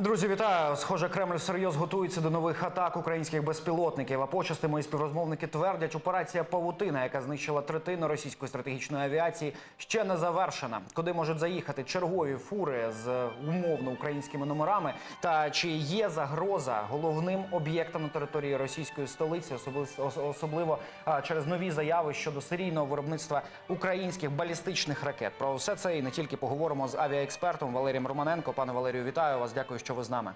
Друзі, вітаю! Схоже, Кремль всерйоз готується до нових атак українських безпілотників. А почасти мої співрозмовники твердять, операція Павутина, яка знищила третину російської стратегічної авіації, ще не завершена. Куди можуть заїхати чергові фури з умовно українськими номерами? Та чи є загроза головним об'єктам на території російської столиці, особливо, особливо через нові заяви щодо серійного виробництва українських балістичних ракет? Про все це і не тільки поговоримо з авіаекспертом Валерієм Романенко. Пане Валерію, вітаю вас. Дякую, що ви з нами.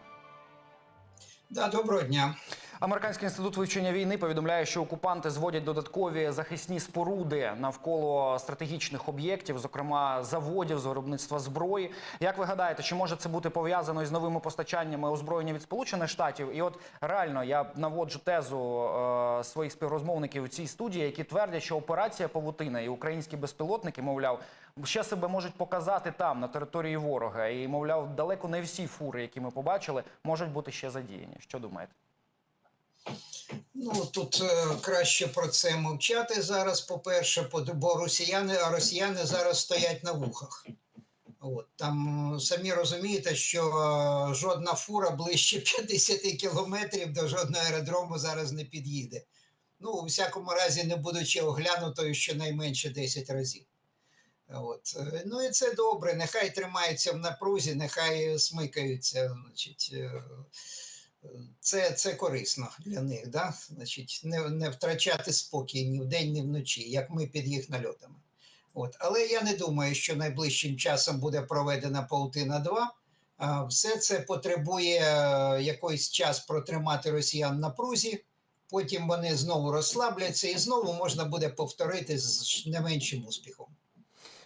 Да, доброго дня. Американський інститут вивчення війни повідомляє, що окупанти зводять додаткові захисні споруди навколо стратегічних об'єктів, зокрема заводів з виробництва зброї. Як ви гадаєте, чи може це бути пов'язано із новими постачаннями озброєння від Сполучених Штатів? І от реально я наводжу тезу е, своїх співрозмовників у цій студії, які твердять, що операція Павутина і українські безпілотники, мовляв, ще себе можуть показати там на території ворога. І мовляв, далеко не всі фури, які ми побачили, можуть бути ще задіяні. Що думаєте? Ну тут е, краще про це мовчати зараз. По-перше, бо росіяни, а росіяни зараз стоять на вухах. От там е, самі розумієте, що е, жодна фура ближче 50 кілометрів до жодного аеродрому зараз не під'їде. Ну, у всякому разі, не будучи оглянутою щонайменше 10 разів. От. е, Ну і це добре. Нехай тримаються в напрузі, нехай смикаються. Значить, е, це, це корисно для них, да? Значить, не, не втрачати спокій ні вдень, ні вночі, як ми під їх нальотами. От. Але я не думаю, що найближчим часом буде проведена паутина 2. А, Все це потребує е, якийсь час протримати росіян на прузі, потім вони знову розслабляться і знову можна буде повторити з не меншим успіхом.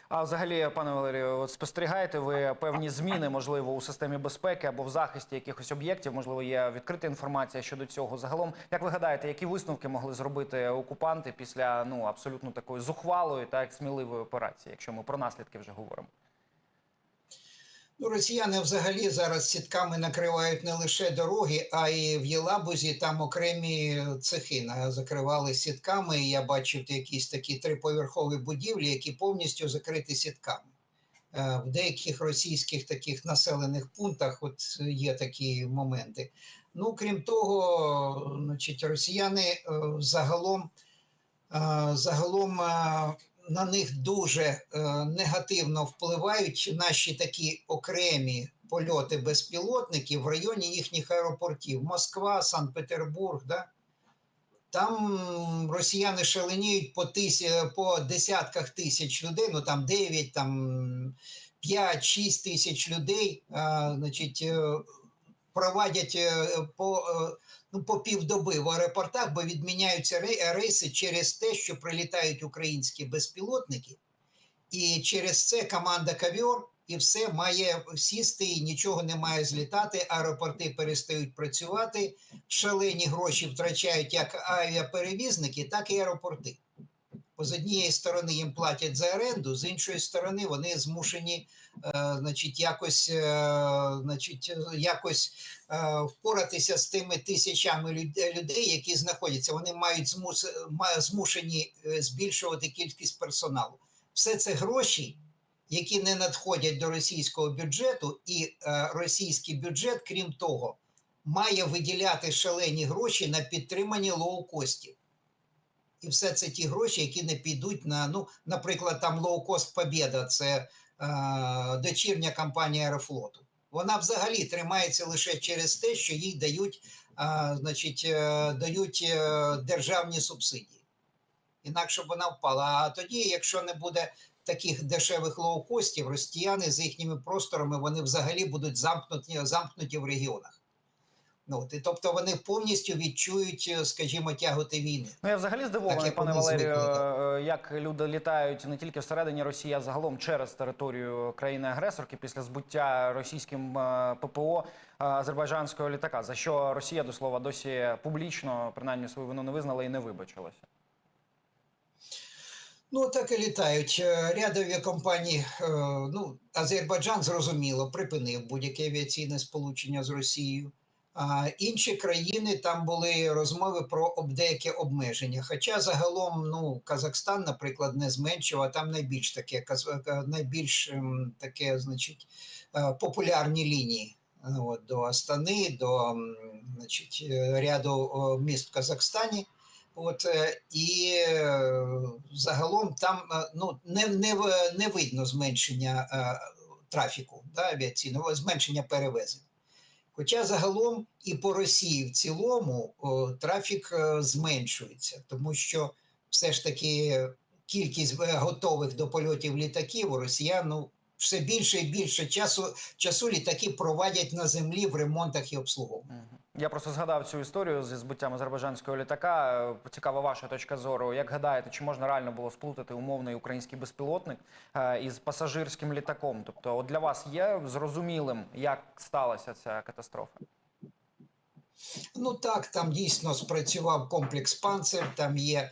А взагалі, пане Валерію, от спостерігаєте ви певні зміни, можливо, у системі безпеки або в захисті якихось об'єктів? Можливо, є відкрита інформація щодо цього. Загалом, як ви гадаєте, які висновки могли зробити окупанти після ну абсолютно такої зухвалої та сміливої операції, якщо ми про наслідки вже говоримо? Ну, росіяни взагалі зараз сітками накривають не лише дороги, а й в Єлабузі там окремі цехи закривали сітками. І я бачив якісь такі триповерхові будівлі, які повністю закриті сітками. Е, В деяких російських таких населених пунктах от є такі моменти. Ну, крім того, значить, росіяни е, загалом, е, загалом на них дуже е, негативно впливають наші такі окремі польоти безпілотників в районі їхніх аеропортів Москва, Санкт-Петербург. Да? Там росіяни шаленіють по, тисі, по десятках тисяч людей, ну там 9, там 5-6 тисяч людей, а, значить, е, проводять е, по, е, ну, по півдоби в аеропортах, бо відміняються рейси через те, що прилітають українські безпілотники, і через це команда Кавьор і все має сісти, і нічого не має злітати. Аеропорти перестають працювати, шалені гроші втрачають як авіаперевізники, так і аеропорти. Бо з однієї сторони їм платять за оренду, з іншої сторони вони змушені е, значить, якось, е, значить, якось е, впоратися з тими тисячами людей, які знаходяться. Вони мають змушені збільшувати кількість персоналу. Все це гроші, які не надходять до російського бюджету, і е, російський бюджет, крім того, має виділяти шалені гроші на підтримання лоукостів. І все це ті гроші, які не підуть на, ну, наприклад, там лоукост Побєда, це е, дочірня компанія Аерофлоту. Вона взагалі тримається лише через те, що їй дають, е, значить, е, дають е, державні субсидії. Інакше б вона впала. А тоді, якщо не буде таких дешевих лоукостів, росіяни з їхніми просторами вони взагалі будуть замкнуті, замкнуті в регіонах. Ну, і тобто вони повністю відчують, е, скажімо, тяготи війни. Ну я взагалі здивований, Так, пане Валерію, звикли, е, як люди літають не тільки всередині Росії, а загалом через територію країни-агресорки після збуття російським е, ППО азербайджанського літака. За що Росія до слова досі публічно принаймні свою вину не визнала і не вибачилася. Ну, так і літають. Ряд авіакомпаній, е, ну, Азербайджан, зрозуміло, припинив будь-яке авіаційне сполучення з Росією. Інші країни там були розмови про деякі обмеження. Хоча загалом, ну, Казахстан, наприклад, не зменшив, а там найбільш таке, е, найбільш ем, таке, значить, е, популярні лінії. от, до Астани, до значить, е, ряду міст в Казахстані. От, і загалом там ну, не, не, не видно зменшення трафіку да, авіаційного, зменшення перевезень. Хоча загалом і по Росії в цілому о, трафік о, зменшується, тому що все ж таки кількість е, готових до польотів літаків у росіян ну, все більше і більше часу, часу літаки проводять на землі в ремонтах і обслуговуванні. Я просто згадав цю історію зі збиттям азербайджанського літака. Цікава ваша точка зору. Як гадаєте, чи можна реально було сплутати умовний український безпілотник е, із пасажирським літаком? Тобто, от для вас є зрозумілим, як сталася ця катастрофа? Ну так, там дійсно спрацював комплекс «Панцир», там є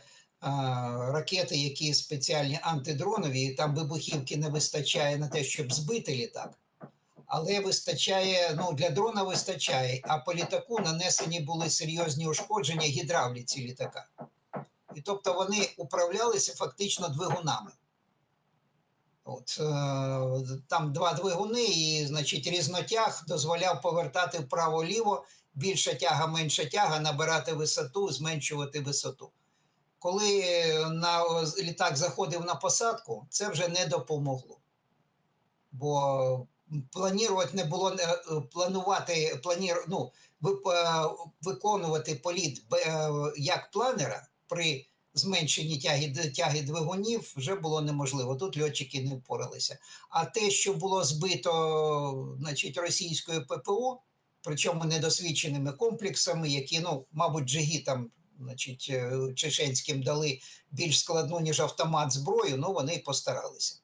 ракети, які спеціальні антидронові, і там вибухівки не вистачає на те, щоб збити літак. Але вистачає, ну для дрона вистачає, а по літаку нанесені були серйозні ушкодження гідравліці літака. І тобто вони управлялися фактично двигунами. От, е, там два двигуни, і, значить, різнотяг дозволяв повертати вправо-ліво, більша тяга, менша тяга, набирати висоту, зменшувати висоту. Коли на літак заходив на посадку, це вже не допомогло. Бо планувати не було е, планувати, планір, ну, е, виконувати політ е, як планера при зменшенні тяги, тяги двигунів вже було неможливо. Тут льотчики не впоралися. А те, що було збито значить, російською ППО, причому недосвідченими комплексами, які, ну, мабуть, джигітам значить, е, чеченським дали більш складну, ніж автомат зброю, ну вони постаралися.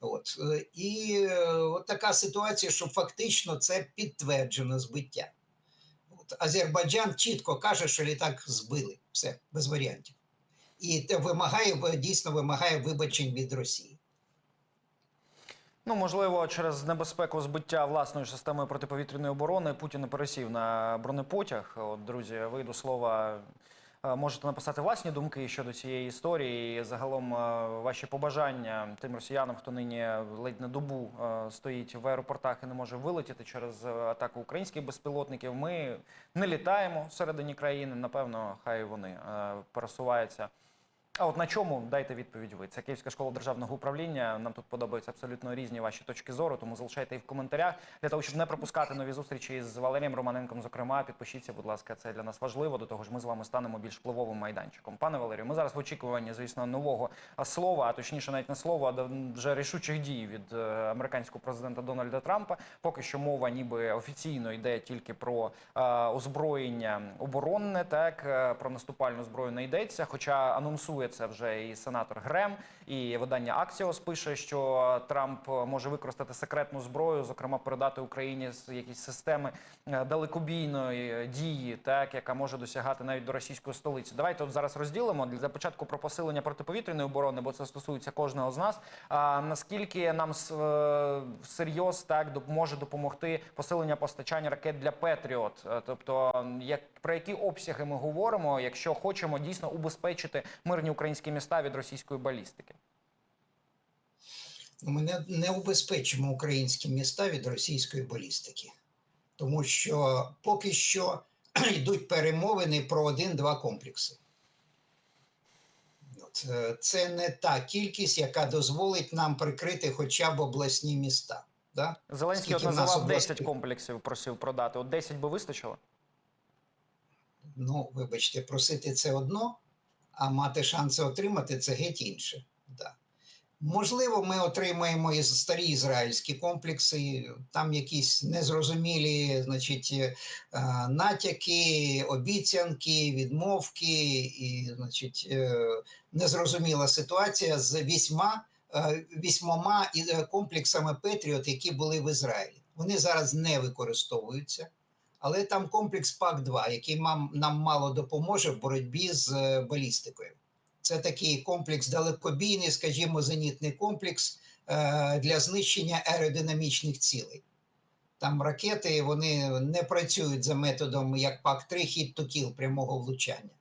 От. е, І е, от така ситуація, що фактично це підтверджено збиття. От. Азербайджан чітко каже, що літак збили. Все, без варіантів. І те вимагає, дійсно вимагає вибачень від Росії. Ну, можливо, через небезпеку збиття власної системи протиповітряної оборони Путін пересів на бронепотяг. От, друзі, ви до слова можете написати власні думки щодо цієї історії. І загалом е, ваші побажання тим росіянам, хто нині ледь на добу е, стоїть в аеропортах і не може вилетіти через е, атаку українських безпілотників. Ми не літаємо всередині країни. Напевно, хай вони е, пересуваються. А от на чому дайте відповідь ви? Це Київська школа державного управління. Нам тут подобаються абсолютно різні ваші точки зору, тому залишайте їх в коментарях для того, щоб не пропускати нові зустрічі з Валерієм Романенком. Зокрема, підпишіться, будь ласка, це для нас важливо. До того ж, ми з вами станемо більш впливовим майданчиком. Пане Валерію, ми зараз в очікуванні, звісно, нового слова, а точніше, навіть не слова, а вже рішучих дій від е, американського президента Дональда Трампа. Поки що мова, ніби офіційно йде тільки про е, озброєння оборонне, так е, про наступальну зброю не йдеться. Хоча анонсує це вже і сенатор Грем, і видання Аксіос пише, що Трамп може використати секретну зброю, зокрема передати Україні якісь системи е, далекобійної дії, так яка може досягати навіть до російської столиці. Давайте от зараз розділимо для початку про посилення протиповітряної оборони, бо це стосується кожного з нас. А наскільки нам е, так доп- може допомогти посилення постачання ракет для Петріот? Е, Тобто, як про які обсяги ми говоримо, якщо хочемо дійсно убезпечити мирні українські міста від російської балістики? Ну, Ми не, не убезпечимо українські міста від російської балістики, тому що поки що йдуть перемовини про один-два комплекси. От, е, Це не та кількість, яка дозволить нам прикрити хоча б обласні міста. Да? Зеленський от називав областей? 10 комплексів, просив продати. От 10 би вистачило? Ну, вибачте, просити це одно, а мати шанси отримати це геть інше. Да. Можливо, ми отримаємо і старі ізраїльські комплекси, там якісь незрозумілі значить, е, натяки, обіцянки, відмовки, і значить, е, незрозуміла ситуація з вісьма, е, вісьмома комплексами Петріот, які були в Ізраїлі. Вони зараз не використовуються. Але там комплекс ПАК-2, який мам- нам мало допоможе в боротьбі з е, балістикою. Це такий комплекс далекобійний, скажімо, зенітний комплекс е, для знищення аеродинамічних цілей. Там ракети вони не працюють за методом як ПАК-3 хід то кіл прямого влучання.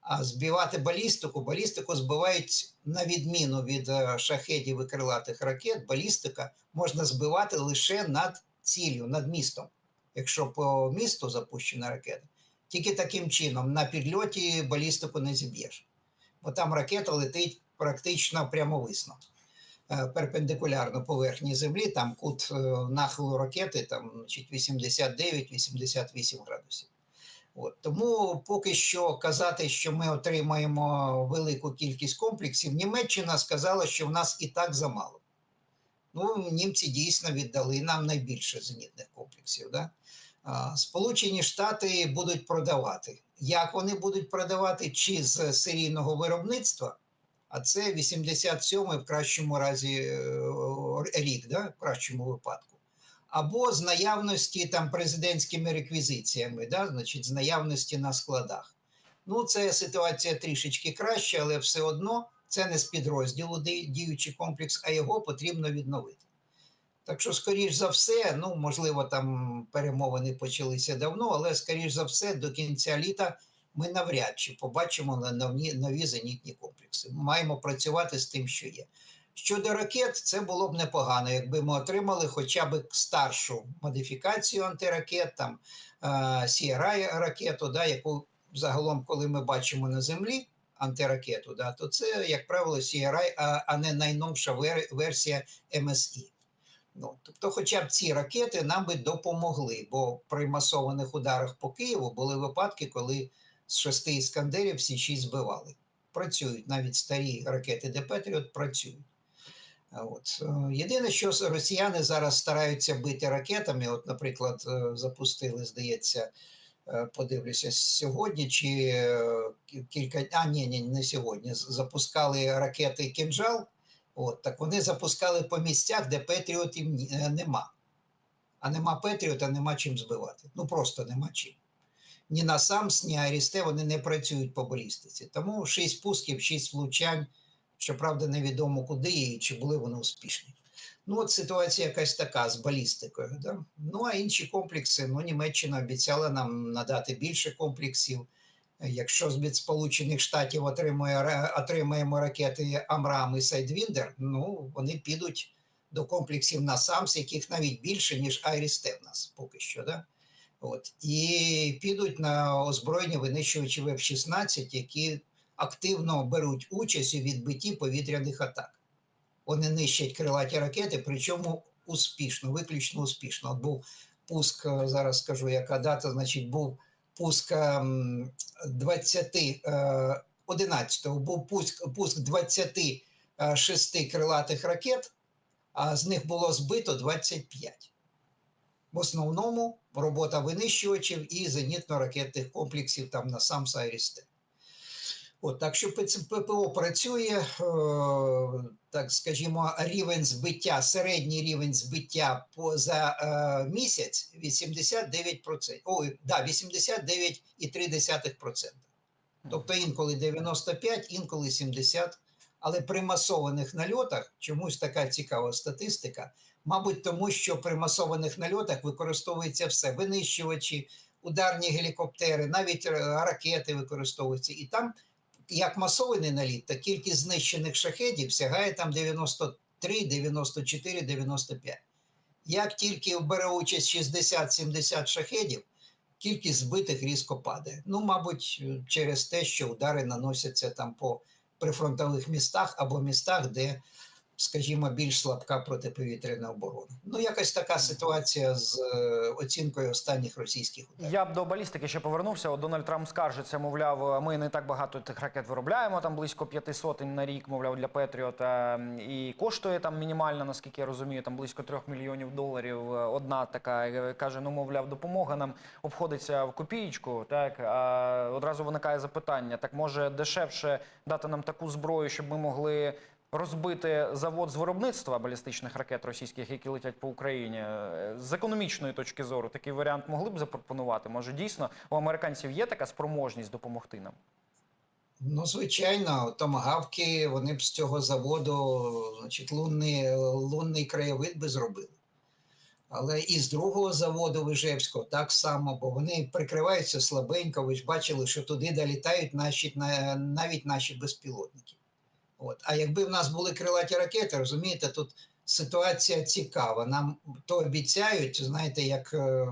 А збивати балістику, балістику збивають на відміну від е, шахедів і крилатих ракет, балістика можна збивати лише над ціллю, над містом якщо по місту запущена ракета, тільки таким чином на підльоті балістику не зіб'єш. Бо там ракета летить практично прямовисно, е, перпендикулярно поверхні землі, там кут е, нахилу ракети там, 89-88 градусів. От. Тому поки що казати, що ми отримаємо велику кількість комплексів, Німеччина сказала, що в нас і так замало. Ну, німці дійсно віддали нам найбільше зенітних комплексів. Да? Сполучені Штати будуть продавати. Як вони будуть продавати? Чи з серійного виробництва? А це 87-й в кращому разі е, рік, да? в кращому випадку або з наявності там президентськими реквізиціями, да, значить, з наявності на складах. Ну, це ситуація трішечки краща, але все одно це не з підрозділу діючий комплекс, а його потрібно відновити. Так що, скоріш за все, ну можливо, там перемовини почалися давно, але скоріш за все, до кінця літа ми навряд чи побачимо на- нові, нові зенітні комплекси. Маємо працювати з тим, що є. Щодо ракет, це було б непогано, якби ми отримали хоча б старшу модифікацію антиракет, там е, CRI ракету, да, яку загалом, коли ми бачимо на землі антиракету, да, то це, як правило, CRI, а, не найновша версія MSI. Ну, тобто, хоча б ці ракети нам би допомогли, бо при масованих ударах по Києву були випадки, коли з шести іскандерів всі шість збивали. Працюють навіть старі ракети Де Петріот працюють. От. е, Єдине, що росіяни зараз стараються бити ракетами. От, наприклад, е, запустили, здається, е, подивлюся, сьогодні чи кілька а ні, ні, не сьогодні. Запускали ракети Кінжал. От, так вони запускали по місцях, де Петріотів е, нема. А нема Петріота, нема чим збивати. Ну просто нема чим. Ні на САМС, ні Арісте вони не працюють по балістиці. Тому 6 пусків, 6 влучань. Щоправда, невідомо куди і чи були вони успішні. Ну, от ситуація якась така з балістикою. Да? Ну, а інші комплекси, ну, Німеччина обіцяла нам надати більше комплексів. Якщо з від Сполучених Штатів отримує, отримаємо ракети Амрам і Сайдвіндер, ну, вони підуть до комплексів на САМС, яких навіть більше, ніж Айрісте в нас поки що. Да? От. І підуть на озброєні винищувачі F-16, які активно беруть участь у відбитті повітряних атак. Вони нищать крилаті ракети, причому успішно, виключно успішно. От був пуск, е, зараз скажу, яка дата, значить, був пуск ем, 20, е, 11-го, був пуск, пуск 26 крилатих ракет, а з них було збито 25. В основному робота винищувачів і зенітно-ракетних комплексів там на сам Сайрісте. От, так що ППО працює, е, так скажімо, рівень збиття, середній рівень збиття за е, місяць 89%. Ой, да, 89,3%. Тобто інколи 95, інколи 70. Але при масованих нальотах чомусь така цікава статистика. Мабуть, тому що при масованих нальотах використовується все: винищувачі, ударні гелікоптери, навіть е, ракети використовуються. І там, як масований наліт, то кількість знищених шахедів сягає там 93, 94, 95. Як тільки бере участь 60-70 шахедів, кількість збитих різко падає. Ну, мабуть, через те, що удари наносяться там по прифронтових містах або містах, де, скажімо, більш слабка протиповітряна оборона. Ну, якась така ситуація з е, оцінкою останніх російських ударів. Я б до балістики ще повернувся. От Дональд Трамп скаржиться, мовляв, ми не так багато тих ракет виробляємо, там близько п'яти сотень на рік, мовляв, для Петріота. І коштує там мінімально, наскільки я розумію, там близько трьох мільйонів доларів. е, Одна така Е, каже: ну, мовляв, допомога нам обходиться в копієчку. Так а одразу виникає запитання: так може дешевше дати нам таку зброю, щоб ми могли. Розбити завод з виробництва балістичних ракет російських, які летять по Україні, Е, з економічної точки зору такий варіант могли б запропонувати. Може, дійсно у американців є така спроможність допомогти нам? Ну, звичайно, томагавки вони б з цього заводу, значить, лунний, лунний краєвид би зробили. Але і з другого заводу Вижевського так само, бо вони прикриваються слабенько. Ви ж бачили, що туди долітають наші, на- навіть наші безпілотники. От. А якби в нас були крилаті ракети, розумієте, тут ситуація цікава. Нам то обіцяють, знаєте, як, е,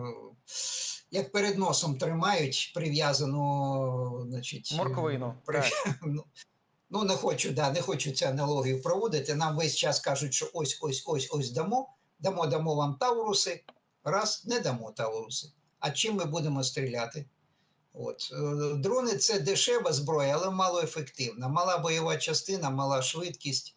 як перед носом тримають прив'язану, значить, Морквину, при- так. ну, ну, не хочу, да, не хочу цю аналогію проводити. Нам весь час кажуть, що ось, ось, ось, ось дамо, дамо, дамо вам тауруси. Раз, не дамо тауруси. А чим ми будемо стріляти? От. е, Дрони це дешева зброя, але малоефективна. Мала бойова частина, мала швидкість.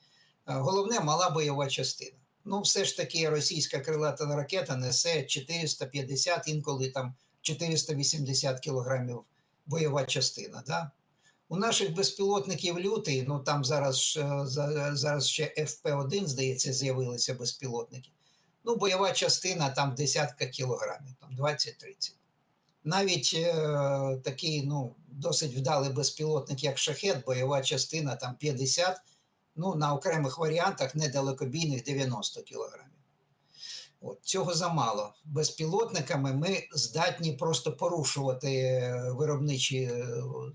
Е, Головне, мала бойова частина. Ну, все ж таки, російська крилата ракета несе 450, інколи там 480 кілограмів бойова частина. Да? У наших безпілотників лютий, ну там зараз, зараз ще ФП-1, здається, з'явилися безпілотники. Ну, бойова частина там десятка кілограмів, там 20-30. Навіть е, такий ну, досить вдалий безпілотник, як шахет, бойова частина там 50, ну, на окремих варіантах недалекобійних 90 кілограмів. От, цього замало. Безпілотниками ми здатні просто порушувати е, виробничий е,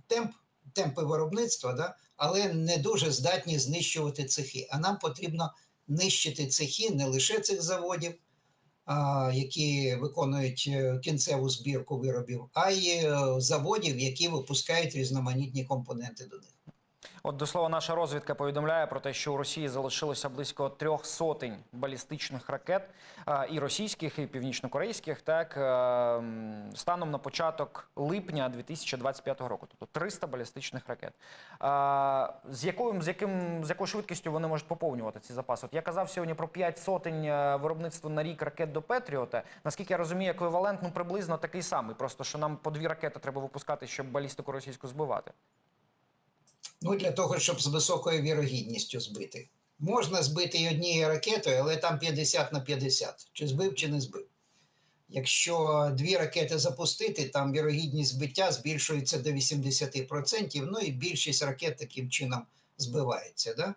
темп, темпи виробництва, да? але не дуже здатні знищувати цехи. А нам потрібно нищити цехи не лише цих заводів, які виконують е, кінцеву збірку виробів, а й е, заводів, які випускають різноманітні компоненти до них. От до слова, наша розвідка повідомляє про те, що у Росії залишилося близько трьох сотень балістичних ракет і російських, і північнокорейських, так е, станом на початок липня 2025 року, тобто 300 балістичних ракет. З якою з яким з якою швидкістю вони можуть поповнювати ці запаси? От я казав сьогодні про 5 сотень е, виробництва на рік ракет до Петріота. Наскільки я розумію, еквівалент ну, приблизно такий самий, просто що нам по дві ракети треба випускати, щоб балістику російську збивати. Ну, для того, щоб з високою вірогідністю збити. Можна збити і однією ракетою, але там 50 на 50. Чи збив, чи не збив. Якщо дві ракети запустити, там вірогідність збиття збільшується до 80%, ну і більшість ракет таким чином збивається. Да?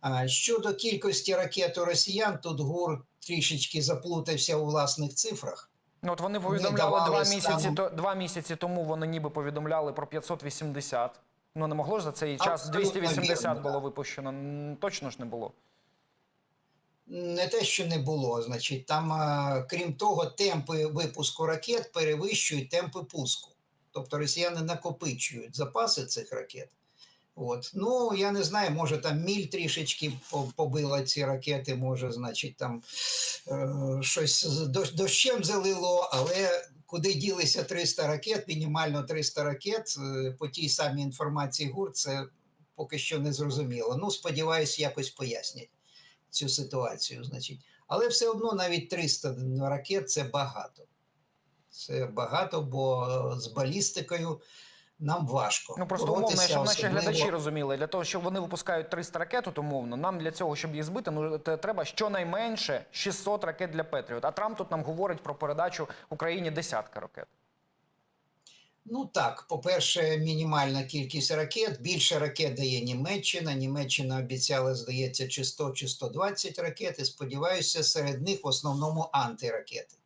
А щодо кількості ракет у росіян, тут ГУР трішечки заплутався у власних цифрах. Ну, от вони повідомляли два місяці, то, два місяці тому вони ніби повідомляли про 580. Ну не могло ж за цей час Абсолютно 280 вірно, було да. випущено. Точно ж не було. Не те, що не було, значить, там, а, крім того, темпи випуску ракет перевищують темпи пуску. Тобто росіяни накопичують запаси цих ракет. От. Ну, я не знаю, може там міль трішечки побила ці ракети, може, значить, там е, щось дощ- дощем залило, але куди ділися 300 ракет, мінімально 300 ракет, е, по тій самій інформації ГУР, це поки що не зрозуміло. Ну, сподіваюсь, якось пояснять цю ситуацію. Значить. Але все одно навіть 300 ракет це багато. Це багато, бо е, з балістикою нам важко. Ну просто умовно, щоб наші глядачі розуміли, для того, щоб вони випускають 300 ракет, от умовно, нам для цього, щоб їх збити, ну треба щонайменше 600 ракет для Петріот. А Трамп тут нам говорить про передачу Україні десятка ракет. Ну так, по-перше, мінімальна кількість ракет. Більше ракет дає Німеччина. Німеччина обіцяла, здається, чи 100, чи 120 ракет. І сподіваюся, серед них в основному антиракети.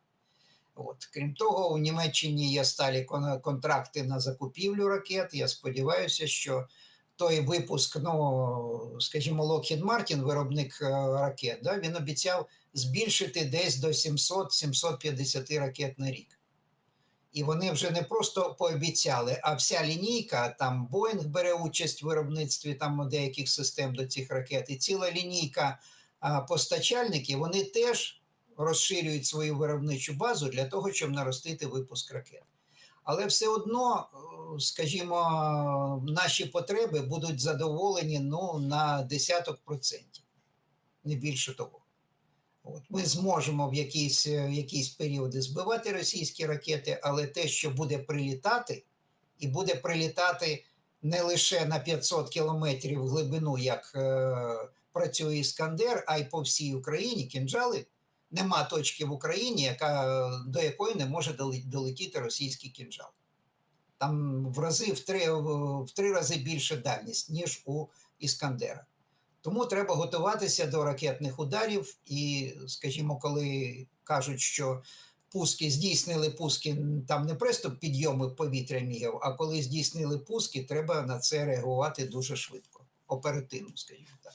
От. Крім того, у Німеччині є сталі контракти на закупівлю ракет. Я сподіваюся, що той випуск, ну, скажімо, Lockheed Martin, виробник е, ракет, да, він обіцяв збільшити десь до 700-750 ракет на рік. І вони вже не просто пообіцяли, а вся лінійка, там Боїнг бере участь в виробництві там деяких систем до цих ракет, і ціла лінійка а, постачальників, вони теж розширюють свою виробничу базу для того, щоб наростити випуск ракет. Але все одно, е, скажімо, наші потреби будуть задоволені ну, на десяток процентів, не більше того. От ми зможемо в якісь, е, якісь періоди збивати російські ракети, але те, що буде прилітати, і буде прилітати не лише на 500 кілометрів глибину, як е, працює Іскандер, а й по всій Україні кінжали. Нема точки в Україні, яка, до якої не може долетіти російський кінжал. Там в рази в три, в три рази більше дальність, ніж у Іскандера. Тому треба готуватися до ракетних ударів. І, скажімо, коли кажуть, що пуски здійснили пуски, там не просто підйоми повітря мігів, а коли здійснили пуски, треба на це реагувати дуже швидко, оперативно, скажімо так.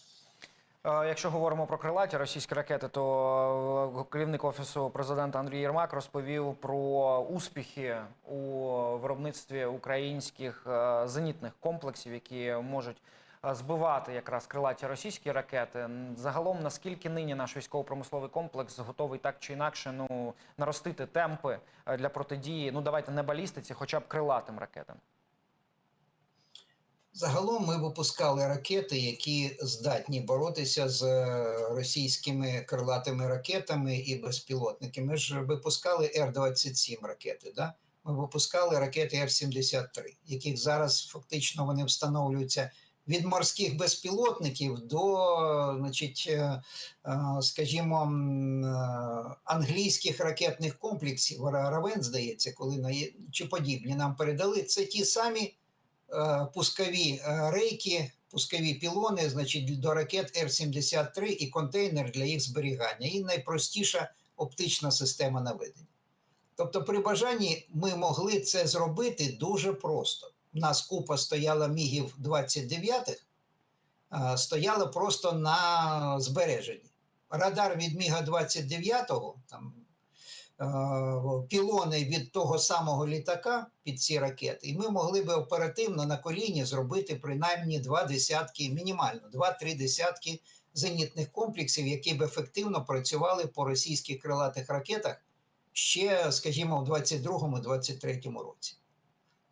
Е, Якщо говоримо про крилаті російські ракети, то е, керівник офісу президента Андрій Єрмак розповів про успіхи у виробництві українських е, зенітних комплексів, які можуть збивати якраз крилаті російські ракети. Загалом, наскільки нині наш військово-промисловий комплекс готовий так чи інакше ну наростити темпи для протидії? Ну давайте не балістиці, хоча б крилатим ракетам. Загалом ми випускали ракети, які здатні боротися з е, російськими крилатими ракетами і безпілотниками. Ми ж випускали Р-27 ракети. Да? Ми випускали ракети Р-73, яких зараз фактично вони встановлюються від морських безпілотників до, значить, е, е, скажімо, англійських ракетних комплексів. Равен, здається, коли чи подібні нам передали. Це ті самі пускові е, рейки, пускові пілони, значить, до ракет Р-73 і контейнер для їх зберігання. І найпростіша оптична система наведення. Тобто, при бажанні ми могли це зробити дуже просто. У нас купа стояла мігів 29 е, стояла просто на збереженні. Радар від Міга 29 там е, пілони від того самого літака під ці ракети, і ми могли би оперативно на коліні зробити принаймні два десятки, мінімально два-три десятки зенітних комплексів, які б ефективно працювали по російських крилатих ракетах ще, скажімо, в 22-23 році.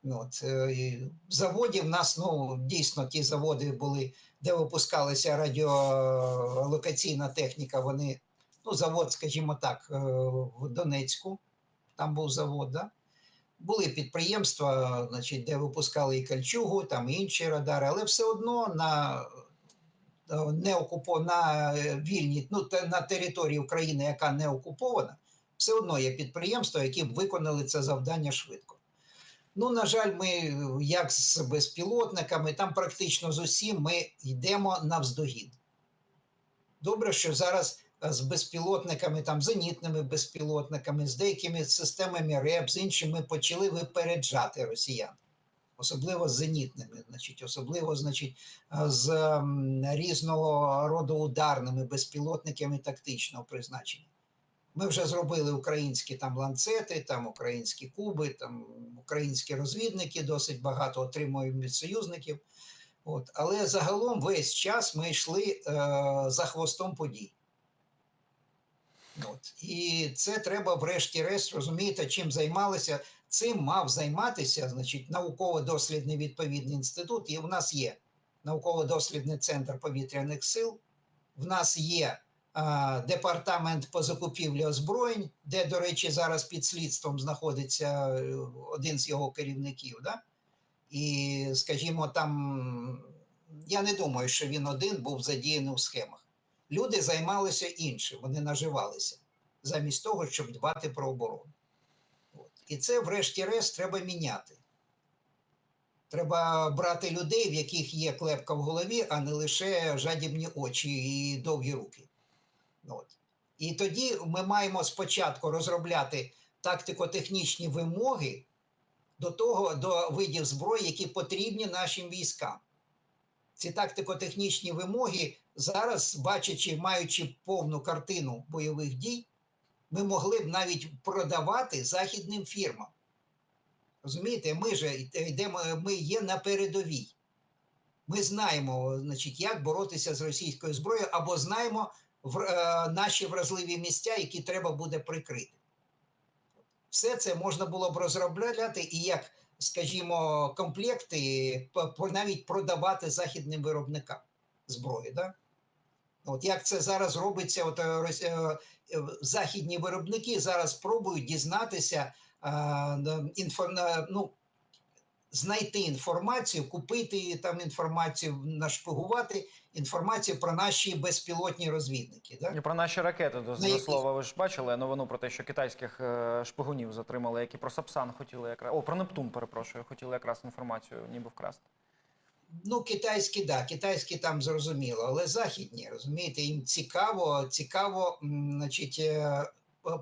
Ну, От, е, заводів в нас ну, дійсно ті заводи були, де випускалася радіолокаційна техніка. Вони, ну, завод, скажімо так, е, в Донецьку, там був завод, да? були підприємства, значить, де випускали і кальчугу, там і інші радари, але все одно на е, не окупо, на е, вільній, ну, на території України, яка не окупована, все одно є підприємства, які виконали це завдання швидко. Ну, на жаль, ми, як з безпілотниками, там практично з усім ми йдемо навздогін. Добре, що зараз з безпілотниками, там зенітними безпілотниками, з деякими системами РЕБ, з іншими почали випереджати росіян, особливо з зенітними, значить, особливо значить, е, з різного роду ударними безпілотниками тактичного призначення. Ми вже зробили українські там ланцети, там українські куби, там українські розвідники досить багато отримуємо від союзників. От. Але загалом весь час ми йшли е, за хвостом подій. От. І це треба, врешті-решт, розумієте, чим займалися. Цим мав займатися значить, науково-дослідний відповідний інститут. І в нас є науково-дослідний центр повітряних сил, в нас є а, департамент по закупівлі озброєнь, де, до речі, зараз під слідством знаходиться е, один з його керівників. Да? І, скажімо, там я не думаю, що він один був задіяний в схемах. Люди займалися іншим, вони наживалися замість того, щоб дбати про оборону. От. І це, врешті-решт, треба міняти. Треба брати людей, в яких є клепка в голові, а не лише жадібні очі і довгі руки. От. І тоді ми маємо спочатку розробляти тактико-технічні вимоги до того, до видів зброї, які потрібні нашим військам. Ці тактико-технічні вимоги зараз, бачачи, маючи повну картину бойових дій, ми могли б навіть продавати західним фірмам. Розумієте, ми же йдемо, ми є на передовій. Ми знаємо, значить, як боротися з російською зброєю, або знаємо в, е, наші вразливі місця, які треба буде прикрити. Все це можна було б розробляти і як, скажімо, комплекти навіть продавати західним виробникам зброї. Да? От як це зараз робиться, от, е, е, е, західні виробники зараз пробують дізнатися, е, інфо, ну, знайти інформацію, купити там інформацію, нашпигувати інформацію про наші безпілотні розвідники. Да? І про наші ракети до, На слова. Ви ж бачили новину про те, що китайських е, шпигунів затримали, які про Сапсан хотіли якраз. О, про Нептун, перепрошую, хотіли якраз інформацію, ніби вкрасти. Ну, китайські, да, китайські там зрозуміло, але західні, розумієте, їм цікаво, цікаво, значить, е,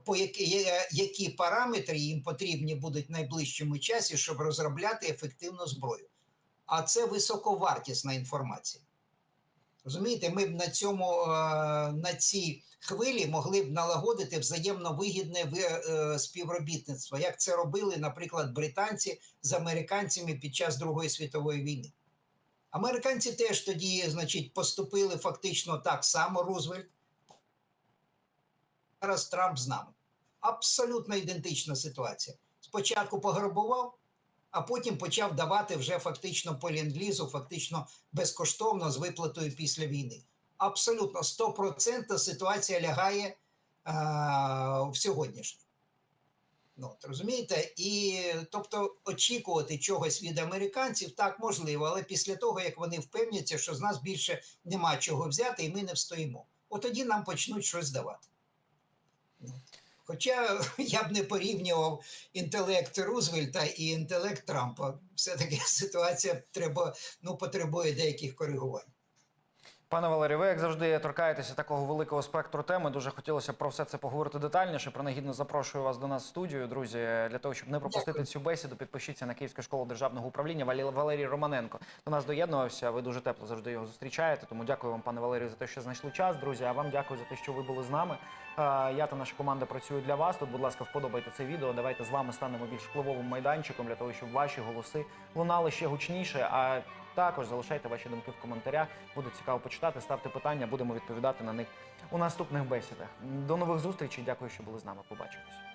по які, які параметри їм потрібні будуть в найближчому часі, щоб розробляти ефективну зброю. А це високовартісна інформація. Розумієте, ми б на цьому е, на цій хвилі могли б налагодити взаємно вигідне е, співробітництво, як це робили, наприклад, британці з американцями під час Другої світової війни. Американці теж тоді, значить, поступили фактично так само Рузвельт. Зараз Трамп з нами. Абсолютно ідентична ситуація. Спочатку пограбував, а потім почав давати вже фактично по ленд-лізу, фактично безкоштовно з виплатою після війни. Абсолютно 100% ситуація лягає а, в сьогоднішнє. Ну, от, розумієте? І тобто очікувати чогось від американців так можливо, але після того, як вони впевняться, що з нас більше нема чого взяти, і ми не встоїмо. От тоді нам почнуть щось давати. Хоча я б не порівнював інтелект Рузвельта і інтелект Трампа. Все-таки ситуація треба, ну, потребує деяких коригувань. Пане Валерію, ви як завжди торкаєтеся такого великого спектру теми. Дуже хотілося про все це поговорити детальніше. Принагідно запрошую вас до нас в студію, друзі. Для того, щоб не пропустити Дякую. цю бесіду, підпишіться на Київську школу державного управління. Валерій Романенко до нас доєднувався. Ви дуже тепло завжди його зустрічаєте. Тому дякую вам, пане Валерію, за те, що знайшли час. Друзі, а вам дякую за те, що ви були з нами. Я та наша команда працюють для вас. Тут, будь ласка, вподобайте це відео. Давайте з вами станемо більш впливовим майданчиком для того, щоб ваші голоси лунали ще гучніше. А також залишайте ваші думки в коментарях. Буде цікаво почитати. Ставте питання, будемо відповідати на них у наступних бесідах. До нових зустрічей. Дякую, що були з нами. Побачимось.